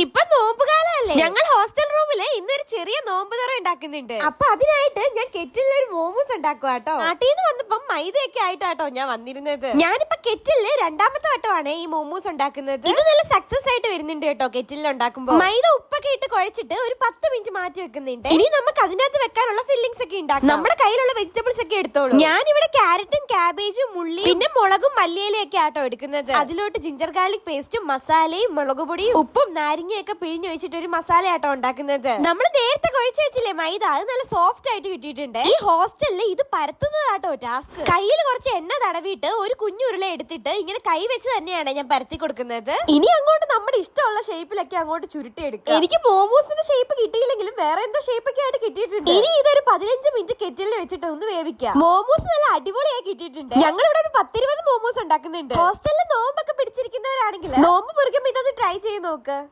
ഇപ്പൊ നോമ്പ് കാലല്ലേ ഞങ്ങൾ ഹോസ്റ്റൽ റൂമിൽ ഇന്നൊരു ചെറിയ നോമ്പ് തുറ ഉണ്ടാക്കുന്നുണ്ട്. അപ്പൊ അതിനായിട്ട് ഞാൻ കെറ്റിലിൽ ഒരു മോമോസ് ഉണ്ടാക്കുക കേട്ടോ നാട്ടിൽ നിന്ന് വന്നപ്പം മൈദയൊക്കെ ആയിട്ടാട്ടോ ഞാൻ വന്നിരുന്നത്. ഞാനിപ്പോ കെറ്റിലിൽ രണ്ടാമത്തെ വട്ടമാണ് ഈ മോമോസ് ഉണ്ടാക്കുന്നത്. ഇത് നല്ല സക്സസ് ആയിട്ട് വരുന്നുണ്ട് കേട്ടോ കെറ്റിലിൽ ഉണ്ടാക്കുമ്പോ. മൈദ ഉപ്പൊക്കെ ഇട്ട് കുഴച്ചിട്ട് ഒരു പത്ത് മിനിറ്റ് മാറ്റി വെക്കുന്നുണ്ട്. ഇനി നമുക്ക് അതിനകത്ത് വെക്കാനുള്ള ഫില്ലിങ്സ് ഒക്കെ ഉണ്ടാക്കാം. നമ്മുടെ കയ്യിലുള്ള വെജിറ്റബിൾസ് ഒക്കെ എടുത്തോളൂ. ഞാൻ ഇവിടെ ക്യാരറ്റും ക്യാബേജും ഉള്ളി പിന്നെ മുളകും മല്ലിയിലും ഒക്കെ ആട്ടോ എടുക്കുന്നത്. അതിലോട്ട് ജിഞ്ചർ ഗാർലിക് പേസ്റ്റും മസാലയും മുളക് പൊടിയും ഉപ്പും നാരങ്ങയൊക്കെ പിഴിഞ്ഞ് വെച്ചിട്ട് ഒരു മസാല ആട്ടോ ഉണ്ടാക്കുന്നത്. നമ്മൾ നേരത്തെ കുഴച്ച് വെച്ചില്ലേ മൈദ? അത് നല്ല സോഫ്റ്റ് ആയിട്ട് കിട്ടിയിട്ടുണ്ട്. ഈ ഹോസ്റ്റലിൽ ഇത് പരത്തുന്നതാട്ടോ ടാസ്ക് കയ്യിൽ കുറച്ച് എണ്ണ തടവിയിട്ട് ഒരു കുഞ്ഞുരുള എടുത്തിട്ട് ഇങ്ങനെ കൈ വെച്ച് തന്നെയാണ് ഞാൻ പരത്തി കൊടുക്കുന്നത്. ഇനി അങ്ങോട്ട് നമ്മുടെ ഇഷ്ടമുള്ള ഷേപ്പിലൊക്കെ അങ്ങോട്ട് ചുരുട്ടി എടുക്കുക. എനിക്ക് മോമോസിന്റെ ഷേപ്പ് കിട്ടിയില്ലെങ്കിലും വേറെ എന്തോ ഷേപ്പൊക്കെ ആയിട്ട് കിട്ടിയിട്ടുണ്ട്. ഇനി ഇതൊരു പതിനഞ്ച് മിനിറ്റ് കെറ്റിലിൽ വെച്ചിട്ട് ഒന്ന് വേവിക്കാം മോമോസ് നല്ല അടിപൊളിയായി കിട്ടിയിട്ടുണ്ട്. ഞങ്ങൾ ഇവിടെ ഒരു പത്തിരുപത് മോമോസ് ഉണ്ടാക്കുന്നുണ്ട്. ഹോസ്റ്റലിൽ നോമ്പൊക്കെ പിടിച്ചിരിക്കുന്നവരാണെങ്കിൽ നോമ്പ് പുറകെ ഇതൊന്ന് ട്രൈ ചെയ്ത് നോക്ക്.